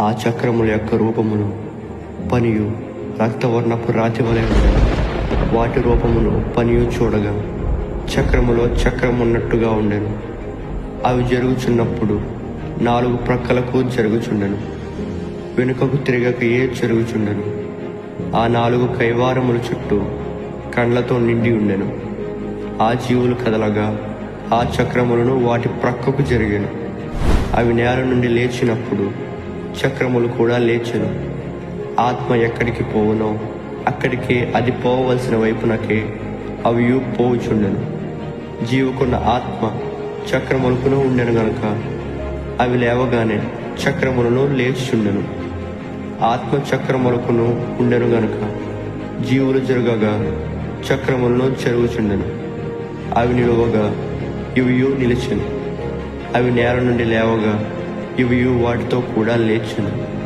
ఆ చక్రముల యొక్క రూపమును పనియు రక్తవర్ణపు రాతి వలె వాటి రూపమును పనియు చూడగా చక్రములో చక్రం ఉన్నట్టుగా ఉండెను. అవి జరుగుచున్నప్పుడు నాలుగు ప్రక్కలకు జరుగుచుండెను. వెనుకకు తిరగక ఏ జరుగుచుండెను. ఆ నాలుగు కైవారముల చుట్టూ కండ్లతో నిండి ఉండెను. ఆ జీవులు కదలగా ఆ చక్రములను వాటి ప్రక్కకు జరిగాను. అవి నేల నుండి లేచినప్పుడు చక్రములు కూడా లేచెను. ఆత్మ ఎక్కడికి పోవునో అక్కడికే అది పోవలసిన వైపునకే అవి పోవుచుండెను. జీవుకున్న ఆత్మ చక్రములకును ఉండెను గనుక అవి లేవగానే చక్రములను లేచుచుండెను. ఆత్మ చక్రములకును ఉండెను గనుక జీవులు జరగగా చక్రములను చెరుగుచుండెను అవి నిలువగా ఇవియు నిలిచెను. అవి నేల నుండి లేవగా ఇవి వాటితో కూడా లేచును.